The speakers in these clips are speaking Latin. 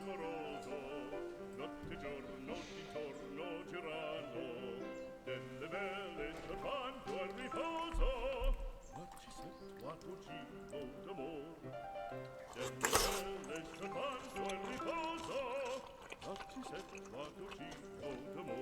amoroso notte e giorno intorno girano delle belle soltanto al riposo. Ma ci sento a cugino d'amor delle belle soltanto al riposo. Ma ci sento a cugino d'amor.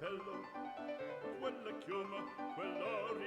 cappello, quella chioma, quell'oro